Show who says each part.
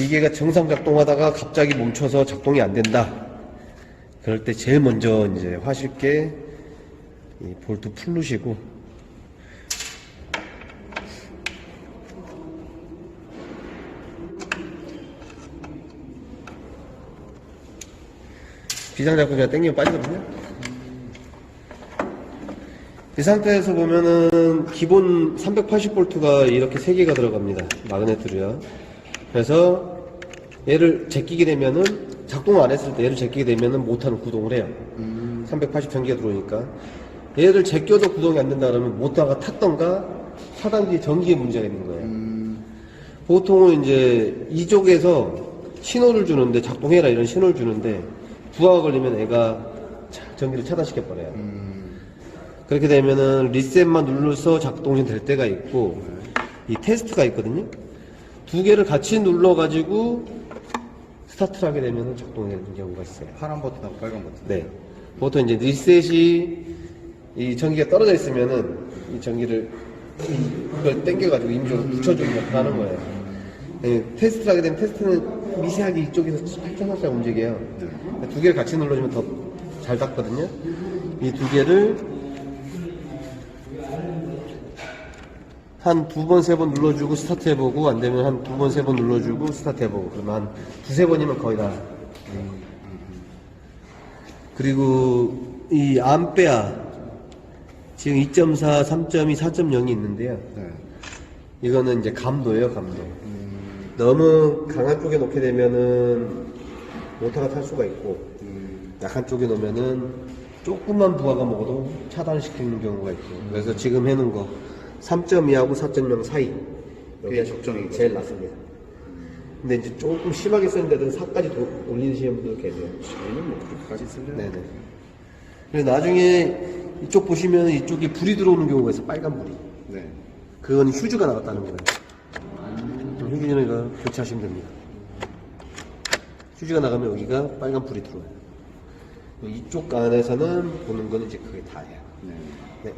Speaker 1: 기계가 정상 작동하다가 갑자기 멈춰서 작동이 안 된다. 그럴 때 제일 먼저 이제 화실게 이 볼트 풀르시고 비상 잡고 그냥 당기면 빠지거든요. 이 상태에서 보면은 기본 380볼트가 이렇게 3개가 들어갑니다. 마그네트로요. 그래서 얘를 제끼게 되면은 작동을 안 했을 때 얘를 제끼게 되면은 모터는 구동을 해요. 380 전기가 들어오니까 얘를 제껴도 구동이 안 된다 그러면 모터가 탔던가 차단기 전기에 문제가 있는 거예요. 보통은 이제 이쪽에서 신호를 주는데 작동해라 이런 신호를 주는데 부하가 걸리면 애가 차- 전기를 차단시켜 버려요. 그렇게 되면은 리셋만 눌러서 작동이 될 때가 있고 이 테스트가 있거든요. 두 개를 같이 눌러가지고 스타트를 하게 되면 작동이 되는 경우가 있어요.
Speaker 2: 파란 버튼하고 빨간 버튼.
Speaker 1: 네. 보통 이제 리셋이 이 전기가 떨어져 있으면은 이 전기를 이걸 당겨가지고 임종을 붙여주는 역할을 하는 거예요. 네, 테스트를 하게 되면 테스트는 미세하게 이쪽에서 살짝 살짝 움직여요. 두 개를 같이 눌러주면 더잘 닿거든요. 이 두 개를 한 두 번, 세 번 눌러주고 스타트 해보고, 안 되면 한 두 번, 세 번 눌러주고 스타트 해보고, 그러면 한 두세 번이면 거의 다. 그리고 이 암페아, 지금 2.4, 3.2, 4.0이 있는데요.
Speaker 2: 네.
Speaker 1: 이거는 이제 감도예요, 감도. 너무 강한 쪽에 놓게 되면은 모터가 탈 수가 있고, 약한 쪽에 놓으면은 조금만 부하가 먹어도 차단시키는 경우가 있고. 그래서 지금 해놓은 거 3.2하고 4.0 사이.
Speaker 2: 그게 적정이고.
Speaker 1: 제일 낫습니다. 근데 이제 조금 심하게 쓰는 데는 4까지 도, 올리시는 분들 계세요.
Speaker 2: 저희는 뭐 그렇게까지 쓰려.
Speaker 1: 네네. 그래서 나중에 이쪽 보시면 이쪽에 불이 들어오는 경우가 있어, 빨간 불이.
Speaker 2: 네.
Speaker 1: 그건 휴즈가 나갔다는 거예요. 휴즈는 이거 교체하시면 됩니다. 휴즈가 나가면 여기가 빨간 불이 들어와요. 이쪽 안에서는 보는 건 이제 그게 다예요.
Speaker 2: 네.
Speaker 1: 네.